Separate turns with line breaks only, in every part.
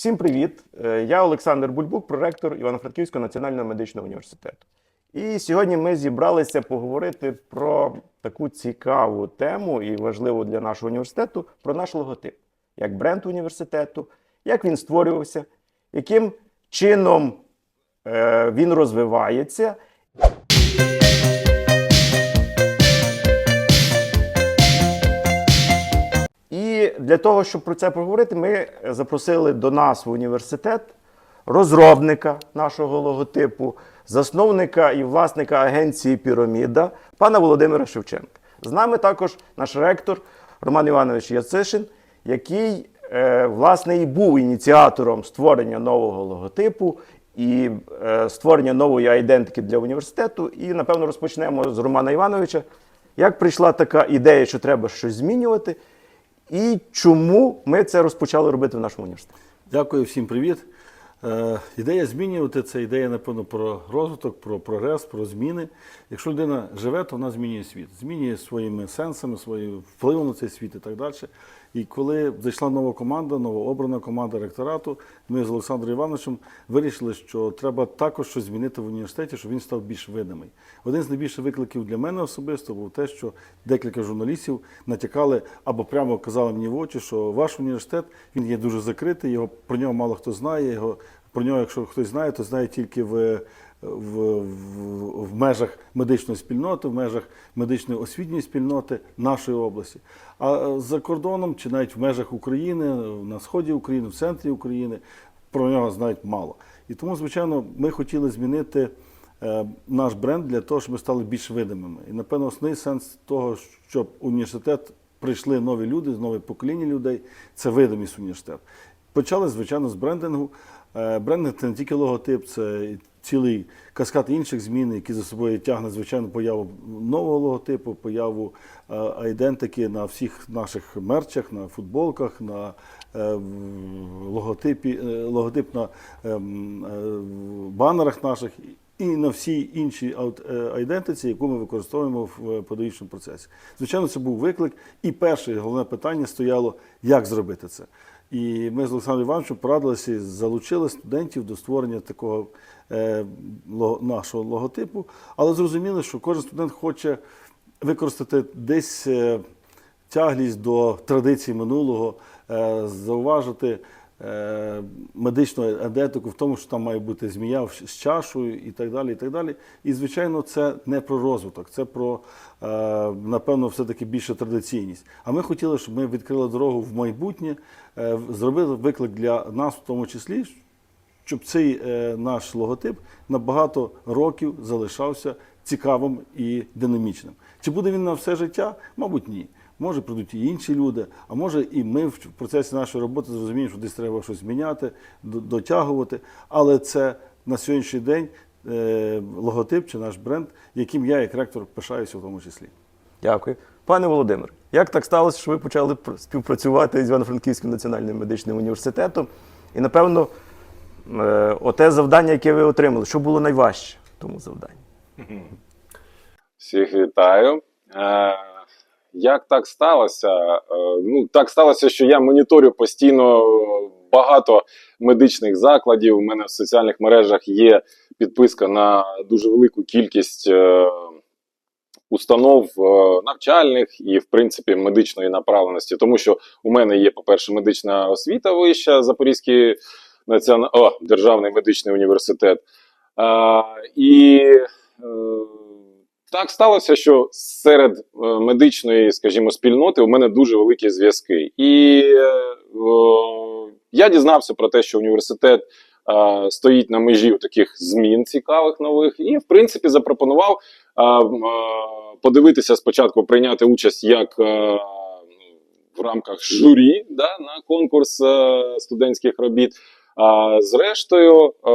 Всім привіт! Е, Я Олександр Бульбук, проректор Івано-Франківського національного медичного університету. І сьогодні ми зібралися поговорити про таку цікаву тему і важливу для нашого університету про наш логотип, як бренд університету, як він створювався, яким чином е, він розвивається. Для того, щоб про це поговорити, ми запросили до нас в університет розробника нашого логотипу, засновника і власника агенції Піраміда, пана Володимира Шевченка. З нами також наш ректор Роман Іванович Яцишин, який е, власне і був ініціатором створення нового логотипу і е, створення нової айдентики для університету. І напевно розпочнемо з Романа Івановича. Як прийшла така ідея, що треба щось змінювати, і чому ми це розпочали робити в нашому університеті?
Дякую, всім привіт. Е, ідея змінювати це ідея, напевно, про розвиток, про прогрес, про зміни. Якщо людина живе, то вона змінює світ, змінює своїми сенсами, своїм впливом на цей світ і так далі. І коли зайшла нова команда, новообрана команда ректорату, ми з Олександром Івановичем вирішили, що треба також щось змінити в університеті, щоб він став більш видимий. Один з найбільших викликів для мене особисто був те, що декілька журналістів натякали або прямо казали мені в очі, що ваш університет він є дуже закритий, його про нього мало хто знає. Його про нього, якщо хтось знає, то знає тільки в, в, в, в межах медичної спільноти, в межах медичної освітньої спільноти нашої області. А за кордоном чи навіть в межах України, на сході України, в центрі України про нього знають мало. І тому, звичайно, ми хотіли змінити е, наш бренд для того, щоб ми стали більш видимими. І, напевно, основний сенс того, щоб університет прийшли нові люди, нове покоління людей, це видимість університету. Почали, звичайно, з брендингу. Е, Брендинг це не тільки логотип, це цілий каскад інших змін, які за собою тягне, звичайно, появу нового логотипу, появу е, айдентики на всіх наших мерчах, на футболках, на е, логотипі, логотип на ем, банерах наших і на всій іншій айдентиці, яку ми використовуємо в педагогічному процесі. Звичайно, це був виклик. І перше головне питання стояло, як зробити це. І ми з Олександром Івановичем порадилися і залучили студентів до створення такого е, нашого логотипу, але зрозуміли, що кожен студент хоче використати десь е, тяглість до традицій минулого, е, зауважити медичну адетику в тому, що там має бути змія з чашою і так далі. І так далі. І, звичайно, це не про розвиток, це про, е, напевно, все-таки більше традиційність. А ми хотіли, щоб ми відкрили дорогу в майбутнє, е, зробили виклик для нас, в тому числі, щоб цей е, наш логотип на багато років залишався цікавим і динамічним. Чи буде він на все життя? Мабуть, ні. Може, прийдуть і інші люди, а може і ми в процесі нашої роботи зрозуміємо, що десь треба щось міняти, дотягувати. Але це на сьогоднішній день е, логотип чи наш бренд, яким я як ректор пишаюся в тому числі.
Дякую. Пане Володимир, як так сталося, що ви почали співпрацювати з Івано-Франківським національним медичним університетом? І, напевно, е, оте завдання, яке ви отримали, що було найважче в тому завданні?
Всіх вітаю. Як так сталося? Е, ну, так сталося, що я моніторю постійно багато медичних закладів. У мене в соціальних мережах є підписка на дуже велику кількість е, установ е, навчальних і, в принципі, медичної направленості. Тому що у мене є, по-перше, медична освіта вища, Запорізький націонал... О, Державний медичний університет. Е, і так сталося, що серед е, медичної, скажімо, спільноти у мене дуже великі зв'язки. І е, о, я дізнався про те, що університет е, стоїть на межі таких змін цікавих нових, і в принципі запропонував м, е, подивитися спочатку, прийняти участь як е, в рамках журі да, на конкурс е, студентських робіт. А зрештою, е,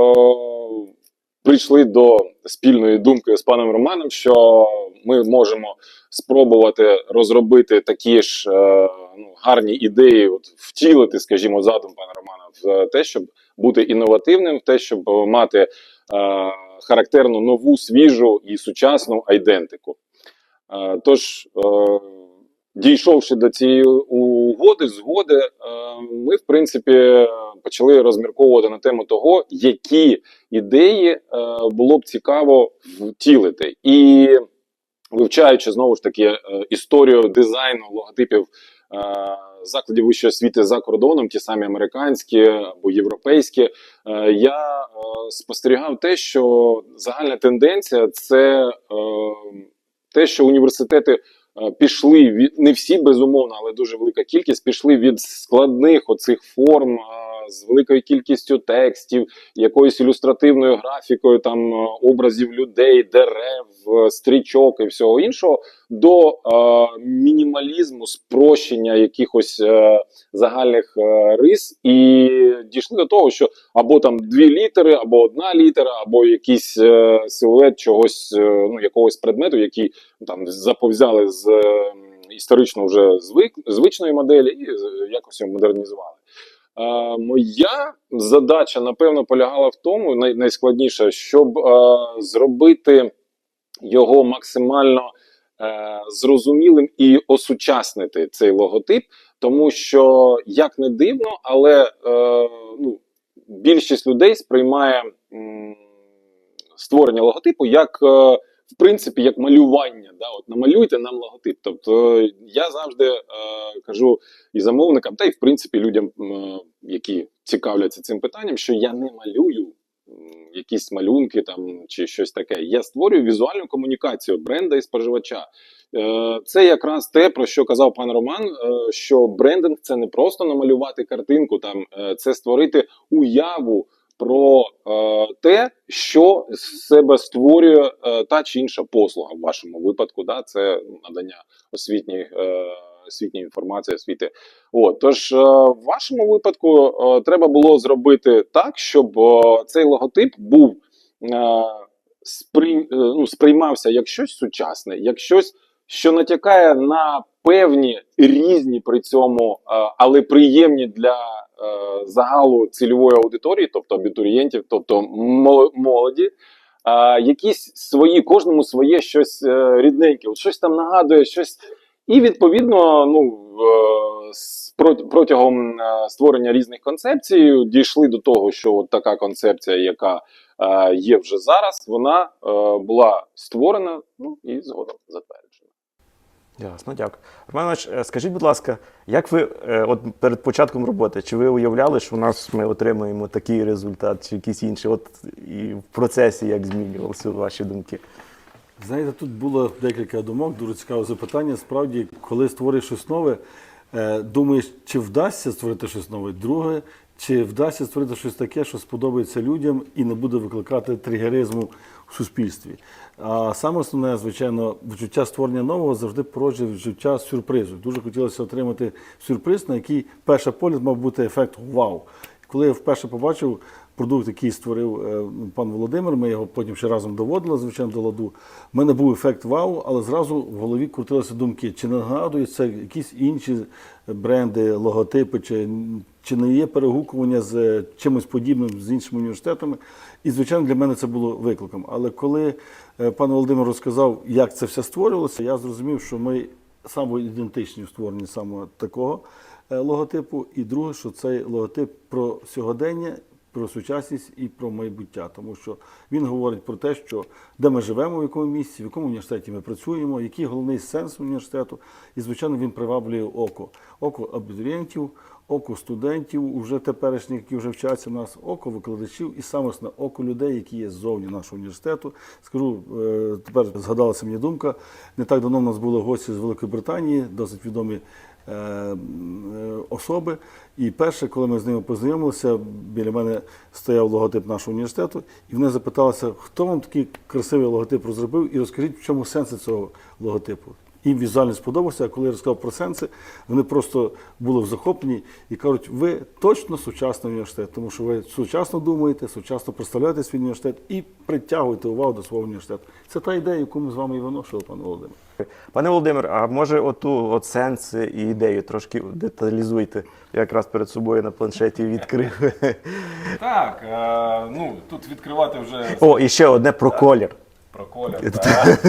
прийшли до спільної думки з паном Романом, що ми можемо спробувати розробити такі ж е, ну, гарні ідеї, от, втілити, скажімо, задум пана Романа в те, щоб бути інновативним, в те, щоб мати е, характерну нову, свіжу і сучасну айдентику. Е, тож, е, дійшовши до цієї угоди, згоди, е, ми, в принципі, почали розмірковувати на тему того, які ідеї е, було б цікаво втілити. І вивчаючи знову ж таки е, історію дизайну логотипів закладів вищої освіти за кордоном, ті самі американські або європейські, я спостерігав те, що загальна тенденція це те, що університети пішли від не всі безумовно, але дуже велика кількість пішли від складних оцих форм е, з великою кількістю текстів, якоюсь ілюстративною графікою, там е, образів людей, дерев, е, стрічок і всього іншого, до е, мінімалізму, спрощення якихось е, загальних е, рис, і дійшли до того, що або там дві літери, або одна літера, або якийсь е, силует чогось, е, ну якогось предмету, який ну, там заповзяли з е, історично вже звик, звичної моделі, і е, якось його модернізували. Е, моя задача, напевно, полягала в тому, най, найскладніше, щоб е, зробити його максимально е, зрозумілим і осучаснити цей логотип, тому що, як не дивно, але е, ну, більшість людей сприймає м, створення логотипу як. Е, в принципі, як малювання, да, от намалюйте нам логотип. Тобто е, я завжди е, кажу і замовникам, та й в принципі людям, м, які цікавляться цим питанням, що я не малюю якісь малюнки там чи щось таке. Я створюю візуальну комунікацію бренда і споживача. Е, Це якраз те, про що казав пан Роман: е, що брендинг це не просто намалювати картинку, там е, це створити уяву про е, те, що з себе створює е, та чи інша послуга в вашому випадку. Да, це надання освітньої, е, освітньої інформації, освіти. От тож е, в вашому випадку е, треба було зробити так, щоб е, цей логотип був е, сприй, е, ну, сприймався як щось сучасне, як щось, що натякає на певні різні при цьому, е, але приємні для е, загалу цільової аудиторії, тобто абітурієнтів, тобто молоді. е, Якісь свої, кожному своє щось рідненьке, от щось там нагадує, щось. І відповідно, ну протягом створення різних концепцій дійшли до того, що от така концепція, яка є вже зараз, вона була створена ну і згодом затверджена.
Ясно, дякую. Роман Іванович, е, скажіть, будь ласка, як ви е, от перед початком роботи, чи ви уявляли, що у нас ми отримаємо такий результат, чи якийсь інший? От і в процесі як змінювалися ваші думки?
Знаєте, тут було декілька думок, дуже цікаве запитання. Справді, коли створюєш щось нове, е, думаєш, чи вдасться створити щось нове. Друге, чи вдасться створити щось таке, що сподобається людям і не буде викликати тригеризму в суспільстві. А саме основне, звичайно, відчуття створення нового завжди породжує відчуття сюрпризу. Дуже хотілося отримати сюрприз, на який перший погляд мав бути ефект вау. Коли я вперше побачив продукт, який створив е, пан Володимир, ми його потім ще разом доводили, звичайно, до ладу. У мене був ефект вау, але зразу в голові крутилися думки, чи нагадують це якісь інші бренди, логотипи, чи, чи не є перегукування з е, чимось подібним з іншими університетами. І, звичайно, для мене це було викликом. Але коли е, пан Володимир розказав, як це все створювалося, я зрозумів, що ми самоідентичні в створенні саме такого е, логотипу. І друге, що цей логотип про сьогодення, про сучасність і про майбуття, тому що він говорить про те, що де ми живемо, в якому місці, в якому університеті ми працюємо, який головний сенс університету. І, звичайно, він приваблює око, око абітурієнтів, око студентів, уже теперішніх, які вже вчаться в нас, око викладачів і саме основне око людей, які є ззовні нашого університету. Скажу, е, тепер згадалася мені думка. Не так давно в нас були гості з Великої Британії, досить відомі е, е, особи. І перше, коли ми з ними познайомилися, біля мене стояв логотип нашого університету, і вони запиталися, хто вам такий красивий логотип розробив, і розкажіть, в чому сенс цього логотипу. Їм візуально сподобався, а коли я розказав про сенси, вони просто були в захопленні і кажуть, ви точно сучасний університет, тому що ви сучасно думаєте, сучасно представляєте свій університет і притягуєте увагу до свого університету. Це та ідея, яку ми з вами і виношували, пане Володимир.
Пане Володимир, а може оту от сенс і ідею трошки деталізуйте? Я якраз перед собою на планшеті відкрив.
Так, е, ну тут відкривати вже
О, і ще одне про колір.
Про колір. Так,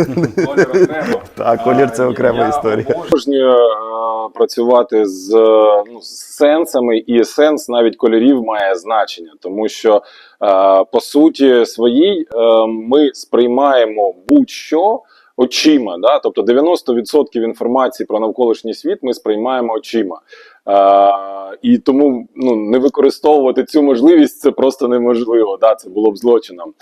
колір окремо.
Так, колір це окрема
я
історія.
Обожнюю
е, працювати з, е, ну, з сенсами, і сенс навіть кольорів має значення, тому що е, по суті своїй е, ми сприймаємо будь-що. Очима, да? тобто 90% інформації про навколишній світ ми сприймаємо очима. Е, і тому ну, не використовувати цю можливість це просто неможливо. Да? Це було б злочином.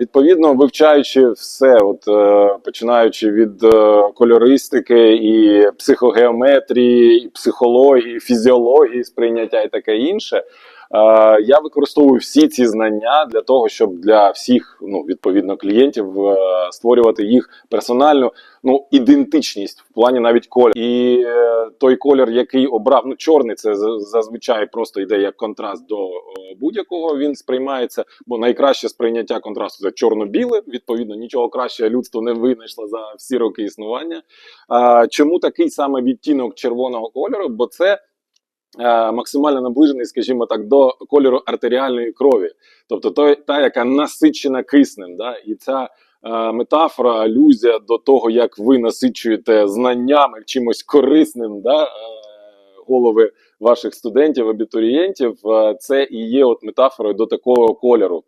Відповідно, вивчаючи все, от, е, починаючи від е, кольористики і психогеометрії, психології, фізіології, сприйняття і таке інше. Е, я використовую всі ці знання для того, щоб для всіх ну, відповідно клієнтів е, створювати їх персональну ну, ідентичність в плані навіть кольору. І е, той колір, який обрав, ну чорний, це зазвичай просто йде як контраст до будь-якого. Він сприймається, бо найкраще сприйняття контрасту це чорно-біле. Відповідно, нічого кращого людство не винайшло за всі роки існування. Чому такий саме відтінок червоного кольору? Бо це максимально наближений, скажімо так, до кольору артеріальної крові, тобто той, та, яка насичена киснем. Да? І ця е, метафора, алюзія до того, як ви насичуєте знаннями чимось корисним, да? е, голови ваших студентів, абітурієнтів, е, це і є от метафорою до такого кольору.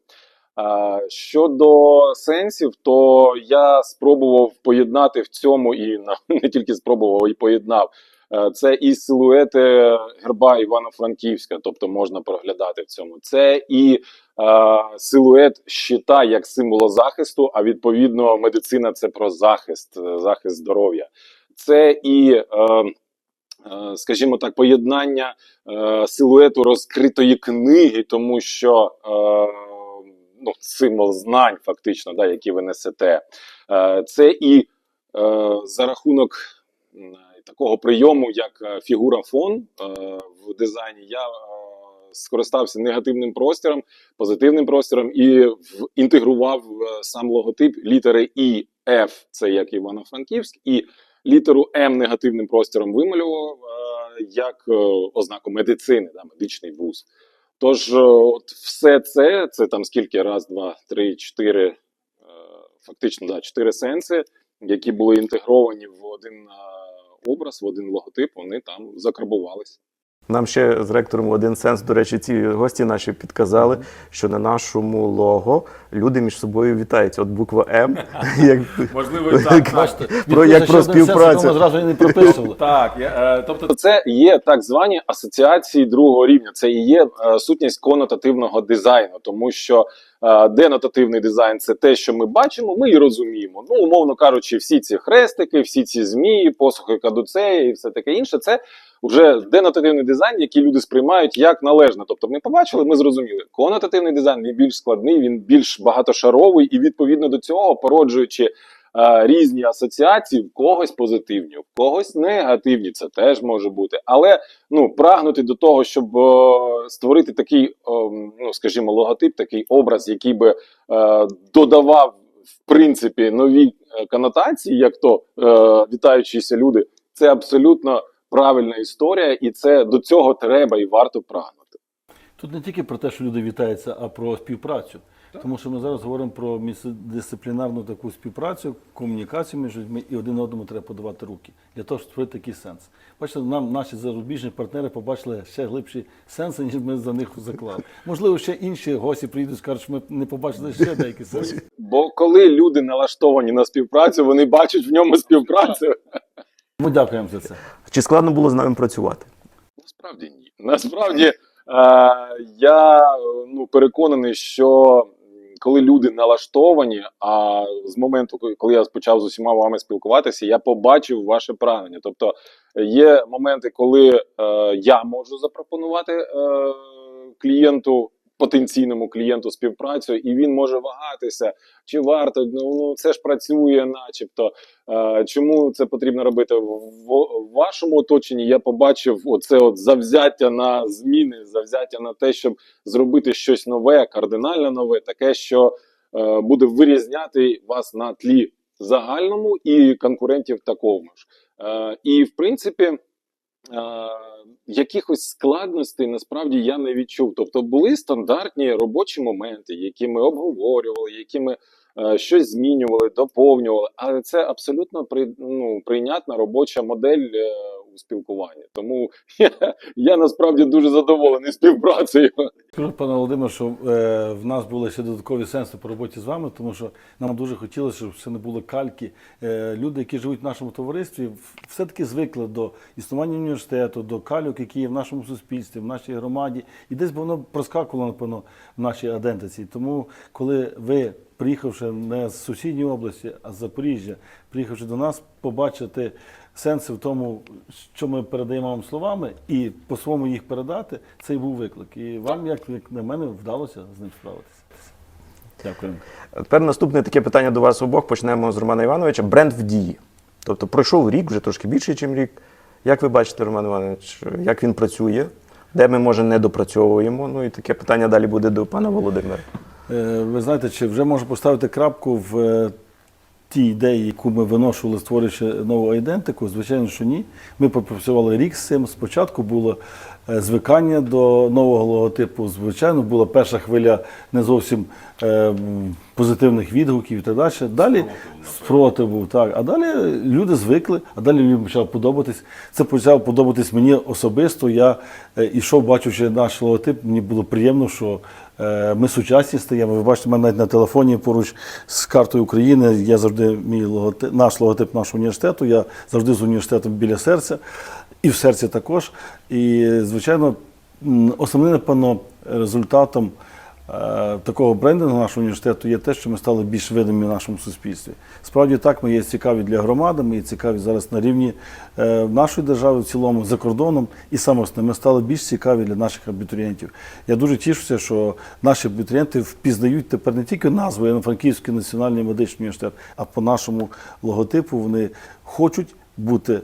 Щодо сенсів, то я спробував поєднати в цьому і не тільки спробував, і поєднав. Е, Це і силуети герба Івано-Франківська, тобто можна проглядати в цьому. Це і е, силует щита як символа захисту, а відповідно медицина це про захист, е, захист здоров'я. Це і, е, е, скажімо так, поєднання е, силуету розкритої книги, тому що е, ну, символ знань, фактично, да, які ви несете. Це і е, за рахунок такого прийому, як е, фігура фон е, в дизайні, я е, скористався негативним простором, позитивним простором і інтегрував сам логотип літери І, Ф, це як Івано-Франківськ, і літеру М негативним простором вималював як ознаку медицини, да, медичний вуз. Тож, от все це, це там скільки? Раз, два, три, чотири, фактично, да, чотири сенси, які були інтегровані в один образ, в один логотип, вони там закарбувалися.
Нам ще з ректором один сенс. До речі, ці гості наші підказали, що на нашому лого люди між собою вітаються. От буква М, як
Можливо, і так.
Бачите,
Про- як про співпрацю.
Ми зразу і не прописували.
Так, я, е, тобто
Це є так звані асоціації другого рівня. Це і є е, сутність конотативного дизайну, тому що денотативний дизайн це те, що ми бачимо, ми і розуміємо. Ну, умовно кажучи, всі ці хрестики, всі ці змії, посухи кадуцеї і все таке інше. Це вже денотативний дизайн, який люди сприймають як належне. Тобто, ми побачили, ми зрозуміли. Конотативний дизайн він більш складний, він більш багатошаровий, і відповідно до цього, породжуючи е, різні асоціації, в когось позитивні, в когось негативні. Це теж може бути. Але ну прагнути до того, щоб е, створити такий, е, ну скажімо, логотип, такий образ, який би е, додавав в принципі нові е, конотації, як то е, вітаючіся люди, це абсолютно правильна історія, і це до цього треба і варто прагнути.
Тут не тільки про те, що люди вітаються, а про співпрацю. Тому що ми зараз говоримо про місцедисциплінарну таку співпрацю, комунікацію між людьми і один одному треба подавати руки для того, щоб створити такий сенс. Бачите, нам наші зарубіжні партнери побачили ще глибші сенси, ніж ми за них заклали. Можливо, ще інші гості приїдуть, скажуть, що ми не побачили ще деякі сенси.
Бо коли люди налаштовані на співпрацю, вони бачать в ньому співпрацю.
Ми дякуємо за це.
чи складно було з нами працювати?
Насправді ні. Насправді е, я ну, переконаний, що коли люди налаштовані, а з моменту, коли- я почав з усіма вами спілкуватися, я побачив ваше прагнення. Тобто є моменти, коли е, я можу запропонувати е, клієнту. Потенційному клієнту співпрацю, і він може вагатися, чи варто ну, ну це ж працює, начебто. Е, Чому це потрібно робити в, вашому оточенні? Я побачив оце от завзяття на зміни, завзяття на те, щоб зробити щось нове, кардинально нове, таке, що е, буде вирізняти вас на тлі загальному і конкурентів такому ж. Е, і в принципі. Е, Якихось складностей насправді я не відчув. Тобто були стандартні робочі моменти, які ми обговорювали, які ми е, щось змінювали, доповнювали. Але це абсолютно при, ну, прийнятна робоча модель е, спілкуванні. Тому я, я насправді дуже задоволений співпрацею.
Скажу, пане Володимир, що е, в нас були ще додаткові сенси по роботі з вами, тому що нам дуже хотілося, щоб це не було кальки. Е, люди, які живуть в нашому товаристві, все-таки звикли до існування університету, до кальок, які є в нашому суспільстві, в нашій громаді. І десь воно проскакувало, напевно, в нашій адентиці. Тому, коли ви, приїхавши не з сусідньої області, а з Запоріжжя, приїхавши до нас, побачити сенси в тому, що ми передаємо вам словами, і по-своєму їх передати, це і був виклик. І вам, як, на мене, вдалося з ним справитися. Дякую.
Тепер наступне таке питання до вас обох. Почнемо з Романа Івановича. Бренд в дії. Тобто пройшов рік, вже трошки більше, ніж рік. Як ви бачите, Роман Іванович, як він працює, де ми, може, не допрацьовуємо? Ну і таке питання далі буде до пана Володимира.
Е, Ви знаєте, чи вже можу поставити крапку в е, тій ідеї, яку ми виношували, створюючи нову айдентику, Звичайно, що ні. Ми попрацювали рік з цим. Спочатку було звикання до нового логотипу. Звичайно, була перша хвиля не зовсім е, позитивних відгуків і так далі. Далі спротиву, так. А далі люди звикли, а далі людям почало подобатись. Це почало подобатись мені особисто. Я е, ішов, бачучи наш логотип, мені було приємно, що е, ми сучасні стаємо. Ви бачите, мене навіть на телефоні поруч з картою України. Я завжди мій логотип, наш логотип нашого університету. Я завжди з університетом біля серця, і в серці також. І, звичайно, основним, напевно, результатом. Е, Такого брендингу нашого університету є те, що ми стали більш видимі в нашому суспільстві. Справді так, ми є цікаві для громади, ми є цікаві зараз на рівні е, нашої держави в цілому, за кордоном, і саме основне, ми стали більш цікаві для наших абітурієнтів. Я дуже тішуся, що наші абітурієнти впізнають тепер не тільки назву Івано-Франківський національний медичний університет, а по нашому логотипу вони хочуть бути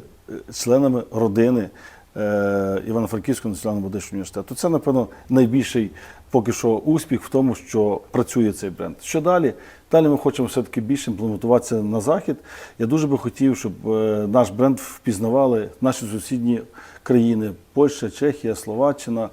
членами родини е, Івано-Франківського національного медичного університету. Це, напевно, найбільший поки що успіх в тому, що працює цей бренд. Що далі? Далі ми хочемо все-таки більше імплементуватися на захід. Я дуже би хотів, щоб е, наш бренд впізнавали наші сусідні країни Польща, Чехія, Словаччина.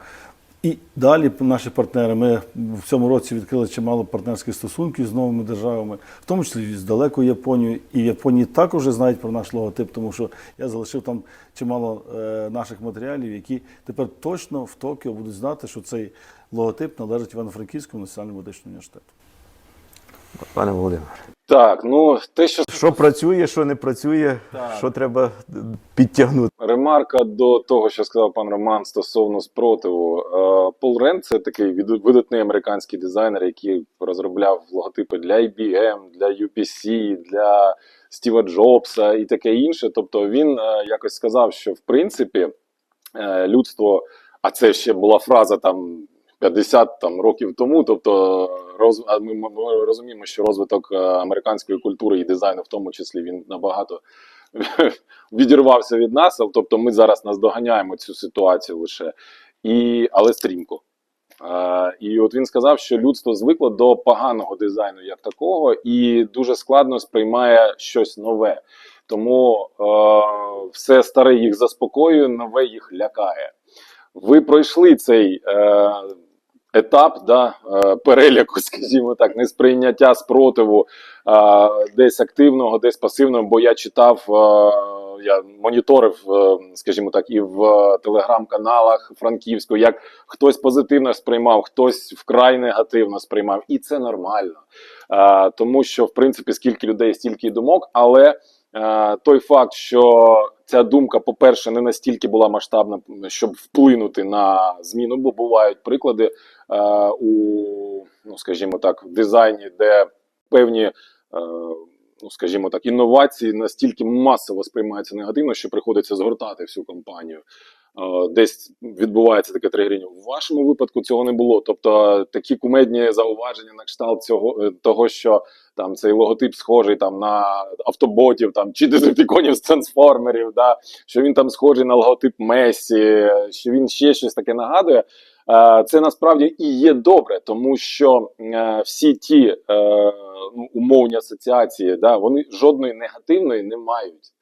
І далі наші партнери. Ми в цьому році відкрили чимало партнерських стосунків з новими державами, в тому числі з далекою Японією. І в Японії також знають про наш логотип, тому що я залишив там чимало е, наших матеріалів, які тепер точно в Токіо будуть знати, що цей логотип належить Івано-Франківському національному медичному університету.
Пане Володимире.
Так, ну те, що
Що працює, що не працює, що треба підтягнути.
Ремарка до того, що сказав пан Роман стосовно спротиву. Е, Пол Рен це такий видатний американський дизайнер, який розробляв логотипи для IBM, для UPC, для Стіва Джобса і таке інше. Тобто він е, якось сказав, що в принципі е, людство, а це ще була фраза там. 50 там років тому, тобто роз, ми, ми розуміємо, що розвиток е, американської культури і дизайну, в тому числі, він набагато відірвався від нас. Тобто, ми зараз наздоганяємо цю ситуацію лише, і, але стрімко. Е, і от він сказав, що людство звикло до поганого дизайну як такого, і дуже складно сприймає щось нове. Тому е, все старе їх заспокоює, нове їх лякає. Ви пройшли цей е, етап да, е, переляку, скажімо так, несприйняття спротиву е, десь активного, десь пасивного, бо я читав, е, я моніторив, скажімо так, і в телеграм-каналах Франківського, як хтось позитивно сприймав, хтось вкрай негативно сприймав, і це нормально. Тому що, в принципі, скільки людей, стільки й думок, але той факт, що ця думка, по-перше, не настільки була масштабна, щоб вплинути на зміну, бо бувають приклади е, у, ну скажімо так, в дизайні, де певні. Е, Ну, скажімо так, інновації настільки масово сприймаються негативно, що приходиться згортати всю компанію. Десь відбувається таке тригеріння. У вашому випадку цього не було. Тобто такі кумедні зауваження на кшталт цього е, того, що там цей логотип схожий там на автоботів, там чи дезертиконів з трансформерів, да, що він там схожий на логотип Месі, що він ще щось таке нагадує. Це насправді і є добре, тому що е, всі ті е, ну, умовні асоціації, да, вони жодної негативної не мають.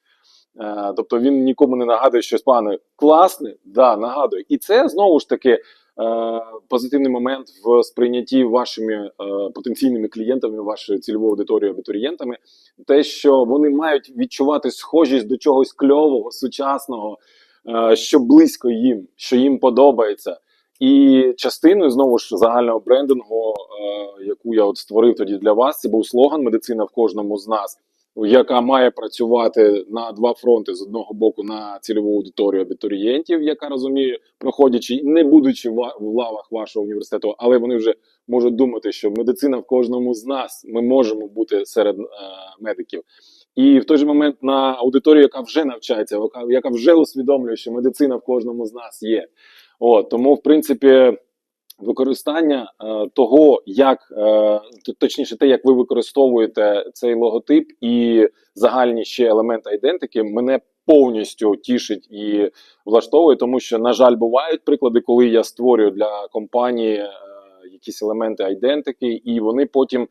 Е, Тобто він нікому не нагадує щось погане. Класне, да, нагадує. І це знову ж таки е, позитивний момент в сприйнятті вашими е, потенційними клієнтами, вашою цільовою аудиторією, абітурієнтами, те, що вони мають відчувати схожість до чогось кльового, сучасного. що близько їм, що їм подобається. І частиною знову ж загального брендингу, яку я от створив тоді для вас, це був слоган Медицина в кожному з нас, яка має працювати на два фронти: з одного боку на цільову аудиторію абітурієнтів, яка розуміє, проходячи, не будучи в лавах вашого університету, але вони вже можуть думати, що медицина в кожному з нас. Ми можемо бути серед е, медиків. І в той же момент на аудиторію, яка вже навчається, яка вже усвідомлює, що медицина в кожному з нас є. От, тому, в принципі, використання е, того, як е, точніше, те, як ви використовуєте цей логотип і загальні ще елементи айдентики, мене повністю тішить і влаштовує, тому що, на жаль, бувають приклади, коли я створюю для компанії е, якісь елементи айдентики, і вони потім. е,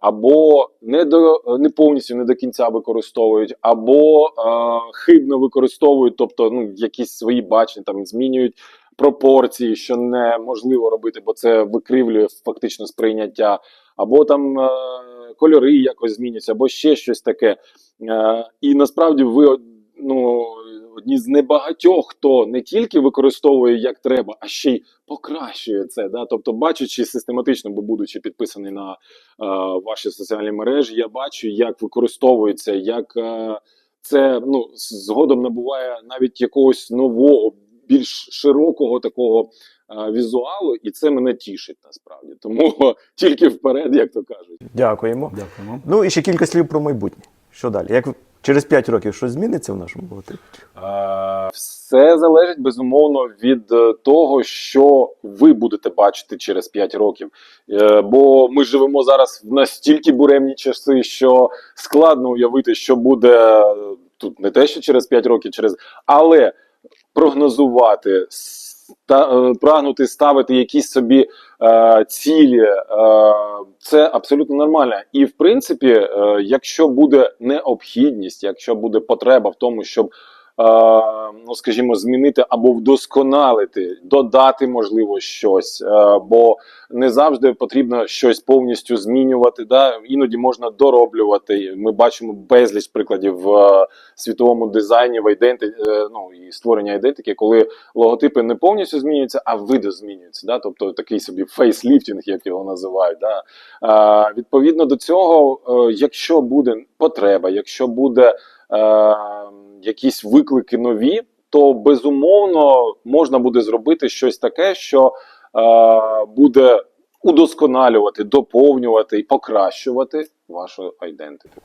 Або не до не повністю не до кінця використовують, або е, хибно використовують, тобто ну якісь свої бачення там змінюють пропорції, що неможливо робити, бо це викривлює фактично сприйняття, або там е, кольори якось зміняться, або ще щось таке. Е, і насправді ви ну, одні з небагатьох, хто не тільки використовує як треба, а ще й покращує це. Да? Тобто, бачачи систематично, бо будучи підписаний на е, ваші соціальні мережі, я бачу, як використовується, як е, це ну, згодом набуває навіть якогось нового, більш широкого такого е, візуалу, і це мене тішить насправді. Тому тільки вперед, як то кажуть.
Дякуємо.
Дякуємо.
Ну і ще кілька слів про майбутнє. Що далі? Як через 5 років щось зміниться в нашому?
Е, Все залежить безумовно від е, того, що ви будете бачити через 5 років. Е, Бо ми живемо зараз в настільки буремні часи, що складно уявити, що буде тут не те, що через 5 років, через але прогнозувати, ста, е, прагнути ставити якісь собі е, цілі, е, це абсолютно нормально. І в принципі, е, якщо буде необхідність, якщо буде потреба в тому, щоб ну скажімо, змінити або вдосконалити, додати можливо щось, е, бо не завжди потрібно щось повністю змінювати. Да? Іноді можна дороблювати. Ми бачимо безліч прикладів в е, світовому дизайні, в айденти, е, ну і створення айдентики, коли логотипи не повністю змінюються, а види змінюються. Да? Тобто такий собі фейсліфтінг, як його називають. Да? Е, відповідно до цього, е, якщо буде потреба, якщо буде е, якісь виклики нові, то безумовно можна буде зробити щось таке, що е, буде удосконалювати, доповнювати і покращувати вашу айдентику.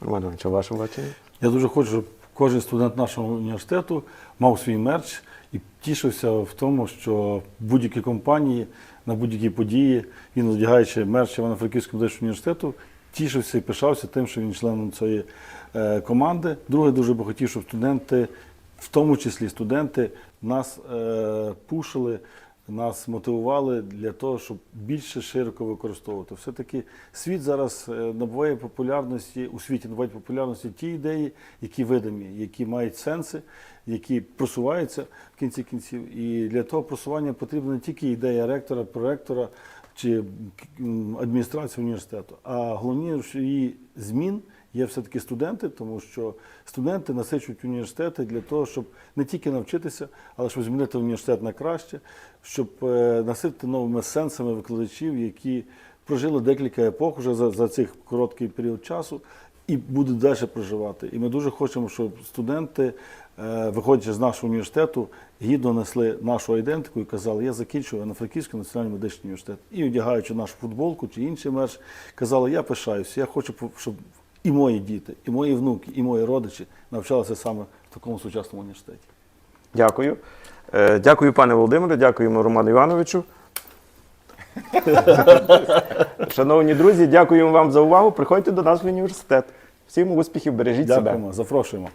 Роман а ваше бачення?
Я дуже хочу, щоб кожен студент нашого університету мав свій мерч і тішився в тому, що будь-які компанії на будь-які події, він одягаючи мерч Івано-Франківського медичного університету, тішився і пишався тим, що він членом цієї е, команди. Друге, дуже би хотів, щоб студенти, в тому числі студенти, нас е, пушили. Нас мотивували для того, щоб більше широко використовувати. Все-таки світ зараз е, набуває популярності, у світі набувають популярності ті ідеї, які видимі, які мають сенси, які просуваються в кінці кінців. І для того просування потрібна не тільки ідея ректора, проректора чи м, адміністрації університету, а головні її змін є все-таки студенти, тому що студенти насичують університети для того, щоб не тільки навчитися, але щоб змінити університет на краще, щоб е, наситити новими сенсами викладачів, які прожили декілька епох вже за, за цих короткий період часу. І будуть далі проживати. І ми дуже хочемо, щоб студенти, виходячи з нашого університету, гідно несли нашу ідентику і казали, я закінчую Івано-Франківський національний медичний університет. І одягаючи нашу футболку чи інший мерч, казали, я пишаюся, я хочу, щоб і мої діти, і мої внуки, і мої родичі навчалися саме в такому сучасному університеті.
Дякую. Е, Дякую, пане Володимире, дякуємо Роману Івановичу. Шановні друзі, дякуємо вам за увагу. Приходьте до нас в університет. Всім успіхів, бережіть себе.
Дякуємо, запрошуємо.